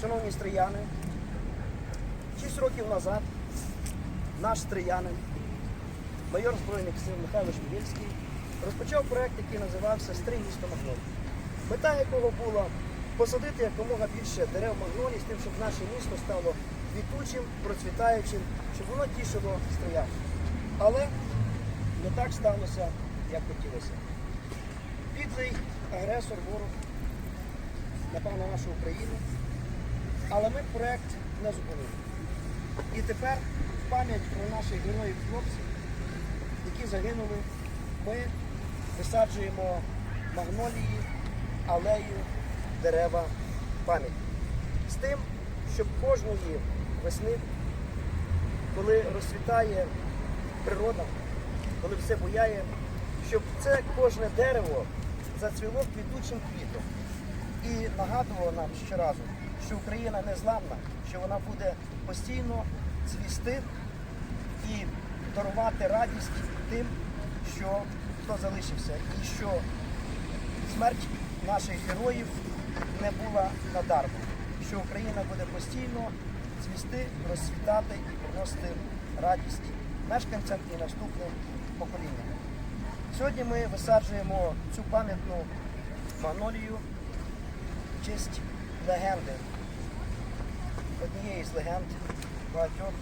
шановні стрияни, 6 років назад наш стріянин, майор Збройних сил Михайло Шмігельський, розпочав проект, який називався Стрий місто Магнолій. Мета якого була посадити якомога більше дерев магнолій з тим, щоб наше місто стало квітучим, процвітаючим, щоб воно тішило стріян. Але не так сталося, як хотілося. Підлий агресор, ворог напав на нашу Україну, але ми проект не зупинили. І тепер в пам'ять про наших героїв хлопців, які загинули, ми висаджуємо магнолії, алею, дерева пам'яті. З тим, щоб кожної весни, коли розцвітає природа, коли все буяє, щоб це кожне дерево зацвіло квітучим квітом і нагадувало нам щоразу, що Україна не зламна, що вона буде постійно цвісти і дарувати радість тим, що хто залишився, і що смерть наших героїв не була надарма, що Україна буде постійно цвісти, розцвітати і приносити радість мешканцям і наступним поколінням. Сьогодні ми висаджуємо цю пам'ятну магнолію в честь легенди, однієї з легенд багатьох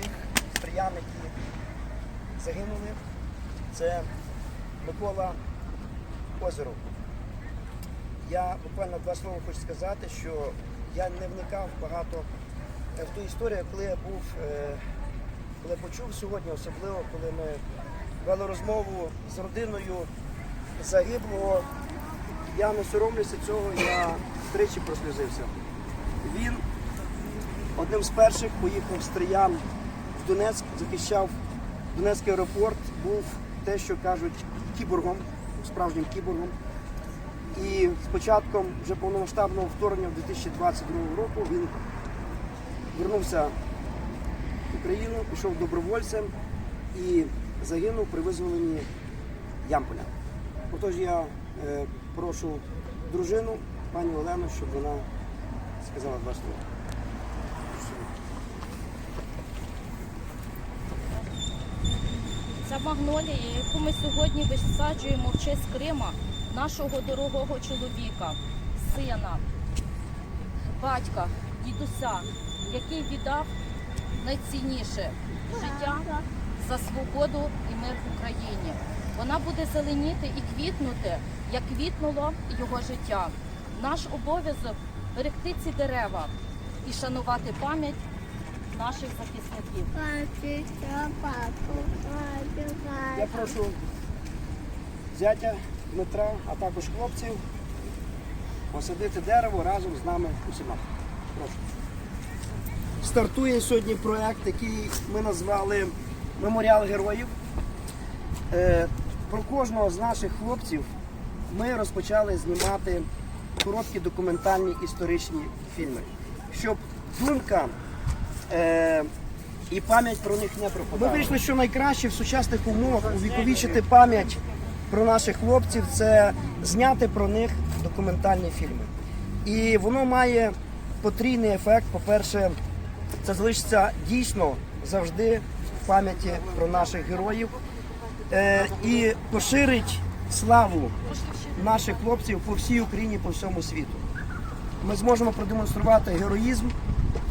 тих стріян, які загинули. Це Микола Озеров. Я буквально два слова хочу сказати, що я не вникав багато в ту історію, коли я був, е, коли почув сьогодні, особливо коли ми вели розмову з родиною загиблого. Я не соромлюся цього, я тричі прослізився. Він одним з перших поїхав з Триян в Донецьк, захищав Донецький аеропорт, був те, що кажуть, кіборгом, справжнім кіборгом. І з початком вже повномасштабного вторгнення в 2022 року він вернувся в Україну, пішов добровольцем і загинув при визволенні Ямполя. Отож я е, прошу дружину, пані Олену, щоб вона сказала два слова. Ця магнолія, яку ми сьогодні висаджуємо в честь Крима, нашого дорогого чоловіка, сина, батька, дідуся, який віддав найцінніше життя за свободу і мир в Україні. Вона буде зеленіти і квітнути, як квітнуло його життя. Наш обов'язок берегти ці дерева і шанувати пам'ять наших захисників. Я прошу зятя Дмитра, а також хлопців посадити дерево разом з нами усіма. Прошу. Стартує сьогодні проєкт, який ми назвали Меморіал героїв. Е, Про кожного з наших хлопців ми розпочали знімати короткі документальні історичні фільми, щоб думка е, і пам'ять про них не пропадала. Ми вийшли, що найкраще в сучасних умовах увіковічити пам'ять про наших хлопців це зняти про них документальні фільми. І воно має потрійний ефект. По-перше, це залишиться дійсно завжди в пам'яті про наших героїв е, і поширить славу наших хлопців по всій Україні, по всьому світу. Ми зможемо продемонструвати героїзм,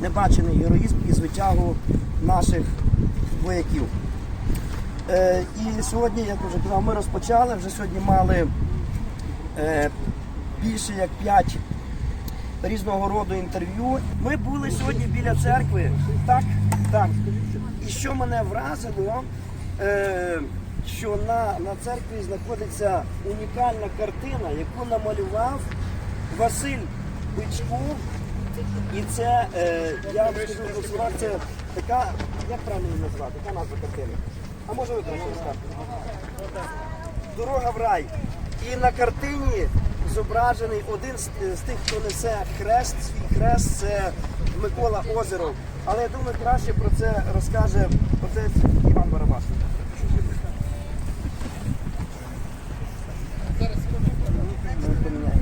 небачений героїзм і звитягу наших вояків. Е, і сьогодні, як вже казав, ми розпочали, вже сьогодні мали е, більше як 5 різного роду інтерв'ю. Ми були сьогодні біля церкви. Так, так. І що мене вразило, е, що на, на церкві знаходиться унікальна картина, яку намалював Василь Бичков. І це, е, я вам скажу, що це така, як правильно її назвати, яка назва картини? А може ви правильно скажете? Дорога в рай. І на картині зображений один з, тих, хто несе хрест, свій хрест, це Микола Озеров. Але я думаю, краще про це розкаже отець Іван Барабас. Ми поміняємо.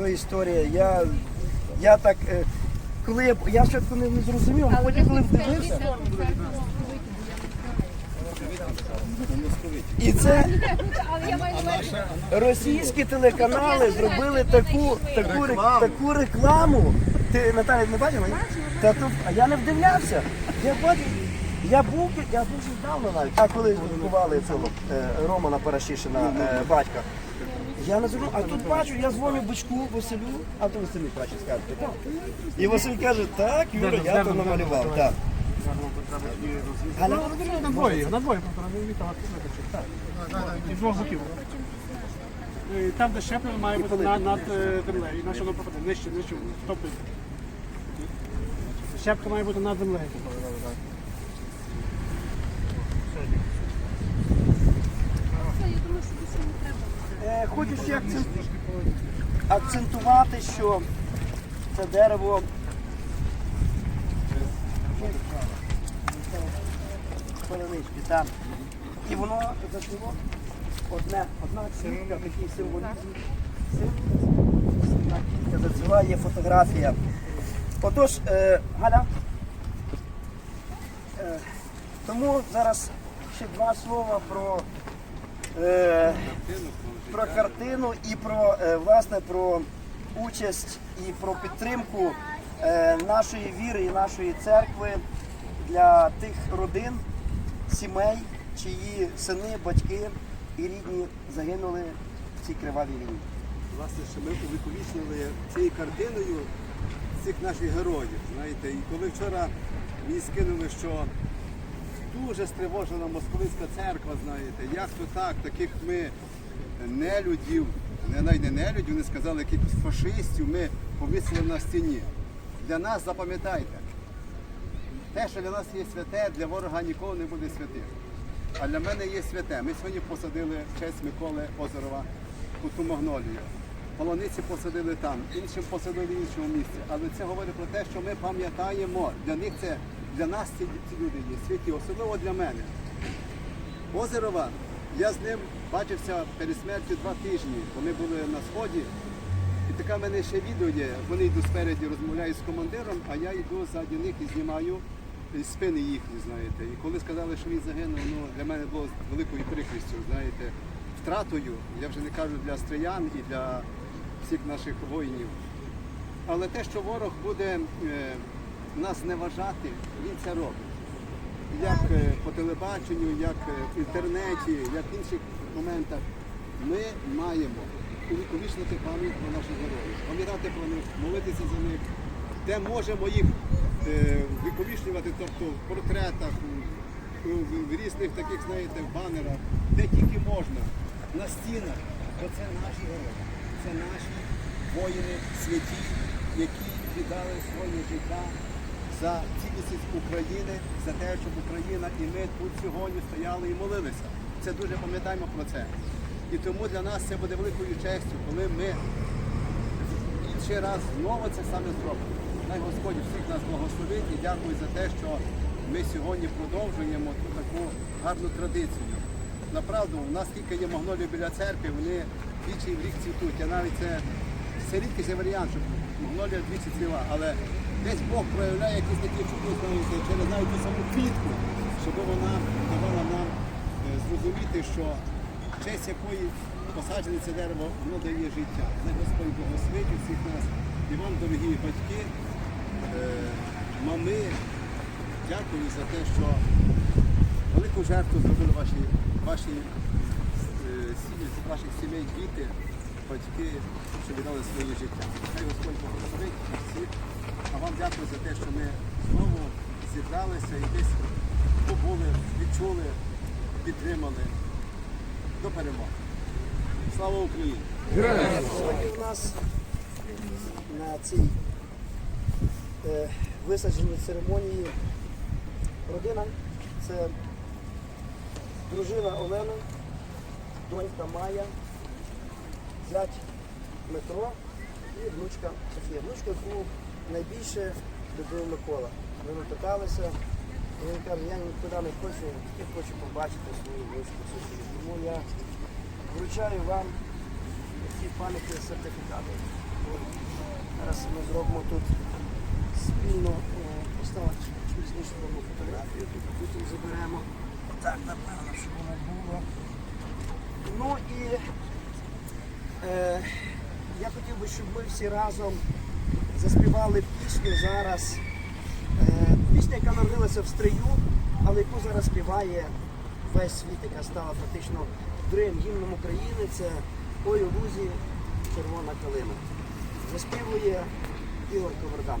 То історія. Я, я так, е, коли я, я спочатку не, не зрозумів, а потім коли вдивився. І це російські телеканали зробили таку, таку, таку рекламу. Ти Наталя не бачила? Та тут, а я не вдивлявся. Я бачив. Я був, я дуже давно навіть. А коли купували цього е, Романа Парашишина, е, батька. Я не зрозумів, а тут бачу, я дзвоню бичку Василю, а то Василь краще скаже. так. І Василь каже, так, Юра, я то намалював. Так. Галя? На двоє, на двоє. І з двох боків. Е, Там, де щеплення має бути над, над е, землею, іначе воно пропаде нижче, нижче, топить. Щепка має бути над землею. Е, акцент- акцентувати, що це дерево полонички, так. І воно зашло одне, одна квітка, такий символізм. Одна квітка зацвіла, є фотографія. Отож, е, Галя, е, тому зараз ще два слова про е, про картину і про е, власне про участь і про підтримку е, нашої віри і нашої церкви для тих родин, сімей, чиї сини, батьки і рідні загинули в цій кривавій війні. Власне, що ми увіковічнили цією картиною цих наших героїв. Знаєте, і коли вчора мені скинули, що дуже стривожена московицька церква, знаєте, як то так, таких ми нелюдів, не не нелюдів, вони сказали, якихось фашистів ми повісили на стіні. Для нас запам'ятайте, те, що для нас є святе, для ворога ніколи не буде святим. А для мене є святе. Ми сьогодні посадили в честь Миколи Озерова у ту магнолію. Полониці посадили там, іншим посадили в іншому місці. Але це говорить про те, що ми пам'ятаємо. Для них це для нас ці, ці люди є святі, особливо для мене. Озерова, я з ним бачився перед смертю два тижні, коли були на сході. І таке в мене ще відео є. Вони йдуть спереді, розмовляють з командиром, а я йду ззаді них і знімаю із спини їхні, знаєте. І коли сказали, що він загинув, ну для мене було великою прикрістю, знаєте, втратою. Я вже не кажу для стріян і для всіх наших воїнів. Але те, що ворог буде нас зневажати, він це робить. Як е, по телебаченню, як е, в інтернеті, як в інших моментах, ми маємо увіковічнити пам'ять про наших героїв, пам'ятати про них, молитися за них, де можемо їх е, виковічнювати, тобто в портретах, в різних таких, знаєте, банерах, де тільки можна, на стінах, бо це наші герої, це наші воїни святі, які віддали своє життя за цілісність України, за те, щоб Україна і ми тут сьогодні стояли і молилися. Це дуже пам'ятаємо про це. І тому для нас це буде великою честю, коли ми інший раз знову це саме зробимо. Най Господь всіх нас благословить і дякую за те, що ми сьогодні продовжуємо ту таку гарну традицію. Направду, у нас тільки є магнолії біля церкви, вони двічі в рік цвітуть. Я навіть це, це рідкий варіант, щоб магнолія двічі цвіла, але десь Бог проявляє якісь такі чудо, знаєте, через навіть ту саму квітку, щоб вона давала нам е, зрозуміти, що честь якої посаджене це дерево, воно дає життя. Най Господь благословить усіх нас. І вам, дорогі батьки, е, мами, дякую за те, що велику жертву зробили ваші, ваші е, ваших сімей, діти, батьки, що віддали своє життя. Хай Господь благословить нас всіх. А вам дякую за те, що ми знову зібралися і десь побули, відчули, підтримали. До перемоги. Слава Україні! Сьогодні у нас на цій е, висадженій церемонії родина це дружина Олена, донька Майя, зять Дмитро і внучка Софія. Внучка, яку найбільше любив Микола. Ми питалися, і він каже, я нікуди не хочу, тільки хочу побачити свою внучку Софію. Тому я вручаю вам ці пам'ятні сертифікати. Зараз ми зробимо тут спільно о, поставити пізніше фотографію, тут потім заберемо. Так, напевно, щоб воно було. Ну і е, я хотів би, щоб ми всі разом заспівали пісню зараз. Е, пісня, яка народилася в стрию, але яку зараз співає весь світ, яка стала фактично другим гімном України. Це Ой у червона калина. Заспівує Ігор Ковардан.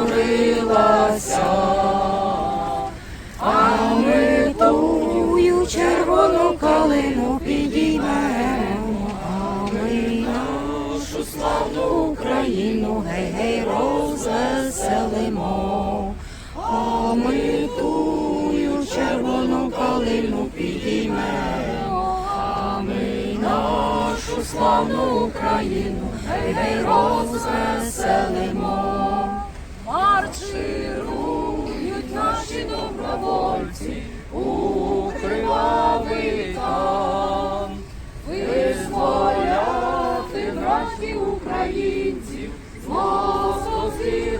славну Україну. Гей-гей розвеселимо. Марширують наші добровольці у кривавий там, визволяти братів українців з московських